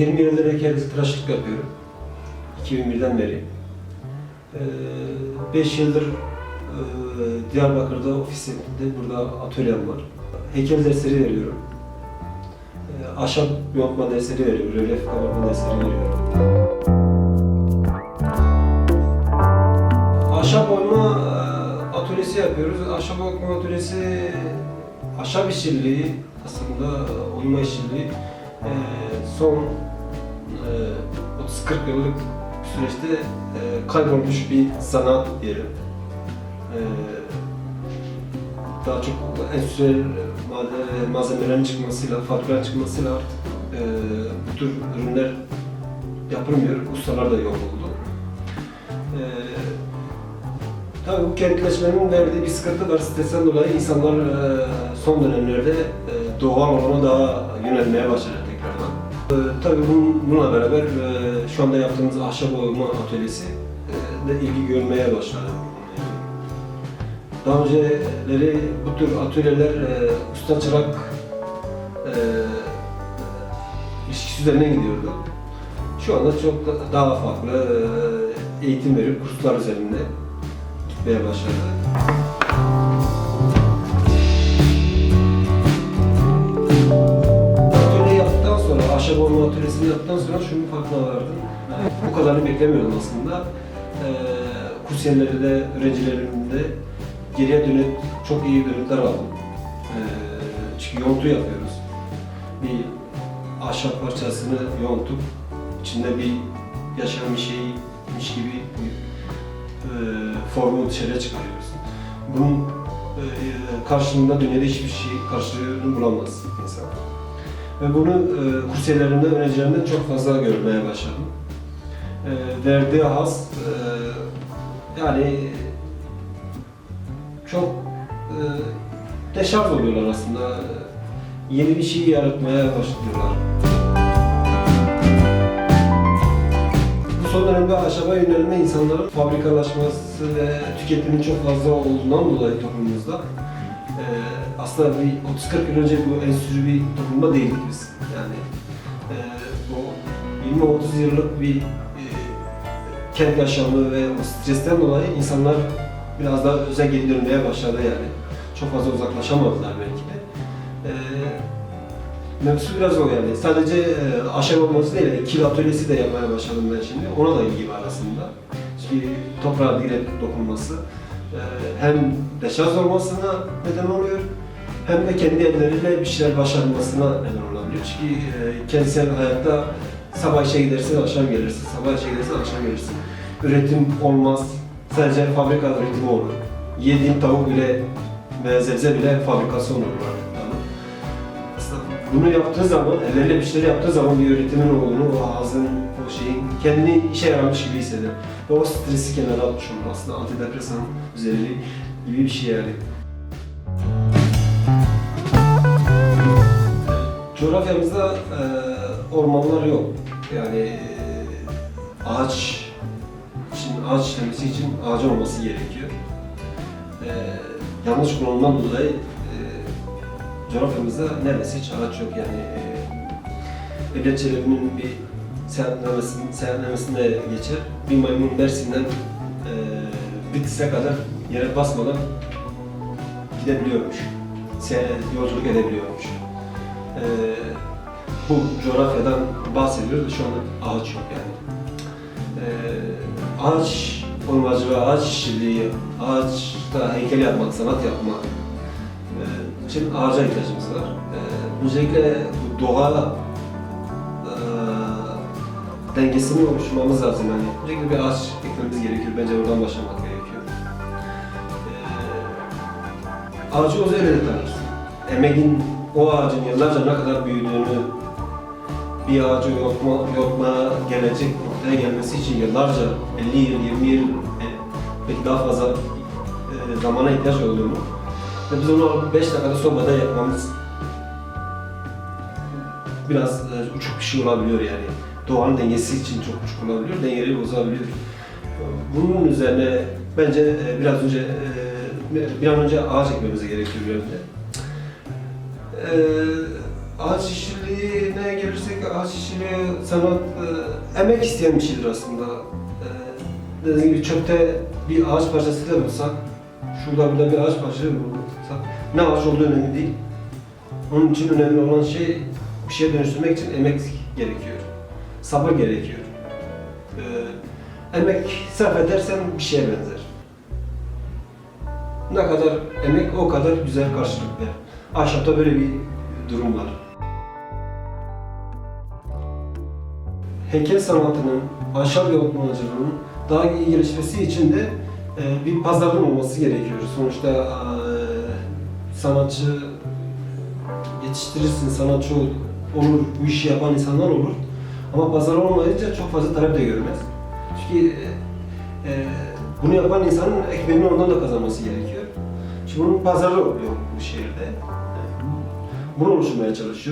20 yıldır heykel tıraşlık yapıyorum. 2001'den beri. 5 yıldır e, Diyarbakır'da ofisimde, burada atölyem var. Heykel dersleri veriyorum. E, Ahşap yontma dersleri veriyorum, rölyef kabartma dersleri veriyorum. Ahşap oyma e, atölyesi yapıyoruz. Ahşap oyma atölyesi ahşap işçiliği aslında oyma işçiliği e, son e, 30-40 yıllık süreçte e, kaybolmuş bir sanat diyelim. E, daha çok endüstriyel made- malzemelerin çıkmasıyla, fabrikaların çıkmasıyla artık e, bu tür ürünler yapılmıyor. Ustalar da yok oldu. E, Tabii bu kentleşmenin verdiği bir sıkıntı var. Stresten dolayı insanlar e, son dönemlerde e, doğal olana daha yönelmeye başladı E, Tabii bunun- bununla beraber e, şu anda yaptığımız ahşap oyma atölyesi e, de ilgi görmeye başladı. Daha önceleri bu tür atölyeler e, usta çırak e, ilişkisi üzerinden gidiyordu. Şu anda çok da- daha farklı eğitim verip kurslar üzerinde gitmeye başladı. Ahşap olma atölyesini yaptıktan sonra şunun farkına vardım. Bu kadarını beklemiyordum aslında. Ee, kursiyerleri de, öğrencilerimde geriye dönüp çok iyi dönütler aldım. Ee, çünkü yontu yapıyoruz. Bir ahşap parçasını yontup içinde bir yaşayan bir şeymiş gibi e, formu dışarıya çıkarıyoruz. Bunun e, karşılığında dünyada hiçbir şey karşılığını bulamaz insan. Ve bunu e, kursiyerlerimden, öğrencilerimden çok fazla görmeye başladım. E, verdiği haz, e, yani çok e, deşarj oluyorlar aslında. Yeni bir şey yaratmaya başlıyorlar. Bu son dönemde ahşaba yönelme insanların fabrikalaşması ve tüketimin çok fazla olduğundan dolayı toplumumuzda e, aslında bir 30-40 yıl önce bu endüstri bir toplumda değildik biz. Yani e, o 20-30 yıllık bir e, kent yaşamı ve o stresten dolayı insanlar biraz daha öze geri dönmeye başladı yani. Çok fazla uzaklaşamadılar belki de. E, Mevzu biraz o yani. Sadece e, ahşap olması değil, kil atölyesi de yapmaya başladım ben şimdi. Ona da ilgi var aslında. Çünkü toprağa direkt dokunması hem deşarj olmasına neden oluyor, hem de kendi elleriyle bir şeyler başarmasına neden olabiliyor. Çünkü e, kentsel hayatta sabah işe gidersin, akşam gelirsin, sabah işe gidersin, akşam gelirsin. Üretim olmaz, sadece fabrika üretimi olur. Yediğin tavuk bile ve sebze bile fabrikasyon olur artık. Bunu yaptığı zaman, elleriyle bir şeyler yaptığı zaman bir öğretimin olduğunu, o ağzın, şeyin kendini işe yaramış gibi hisseder. Ve o stresi kenara atmış olur aslında. Antidepresan üzerine gibi bir şey yani. Coğrafyamızda e, ormanlar yok. Yani e, ağaç için, ağaç işlemesi için ağacın olması gerekiyor. E, yanlış kullanımdan dolayı e, coğrafyamızda neredeyse hiç ağaç yok yani. E, Devlet Çelebi'nin bir seyahatnamesinde, seyahatnamesinde geçer. Bir maymun Mersin'den e, Bitlis'e kadar yere basmadan gidebiliyormuş. Seyahat, yolculuk edebiliyormuş. E, bu coğrafyadan bahsediyoruz. Şu anda ağaç yok yani. E, ağaç olmacılığı, ağaç işçiliği, ağaçta heykel yapmak, sanat yapmak e, için ağaca ihtiyacımız var. E, öncelikle bu doğa dengesini oluşturmamız lazım yani. Öncelikle bir ağaç ekmemiz gerekiyor. Bence oradan başlamak gerekiyor. E, ağacı o üzerine tanırsın. Emeğin o ağacın yıllarca ne kadar büyüdüğünü, bir ağacı yokma, yokma gelecek noktaya gelmesi için yıllarca, 50 yıl, 20 yıl, e, belki daha fazla e, zamana ihtiyaç olduğunu ve biz onu 5 dakikada sobada yapmamız biraz e, uçuk bir şey olabiliyor yani. Doğanın dengesi için çok uçuk olabiliyor, dengeyi bozabiliyor. Bunun üzerine bence e, biraz önce e, bir an önce ağaç ekmemiz gerekiyor bir önce. E, ağaç işçiliğine gelirsek ağaç işçiliği sanat emek isteyen bir şeydir aslında. Dediğim gibi çöpte bir ağaç parçası da bulsak, şurada burada bir ağaç parçası bulsak ne ağaç olduğu önemli değil. Onun için önemli olan şey bir şeye dönüştürmek için emek gerekiyor. Sabır gerekiyor. E, emek sarf edersen bir şeye benzer. Ne kadar emek o kadar güzel karşılık verir. Ahşapta böyle bir durum var. Heykel sanatının, ahşap yontmacılığının daha iyi gelişmesi için de e, bir pazarın olması gerekiyor. Sonuçta e, sanatçı yetiştirirsin, sanatçı ol- olur, bu işi yapan insanlar olur. Ama pazar olmayınca çok fazla talep de görmez. Çünkü e, e, bunu yapan insanın ekmeğini ondan da kazanması gerekiyor. Şimdi bunun pazarı yok bu şehirde. Bunu oluşturmaya çalışıyoruz.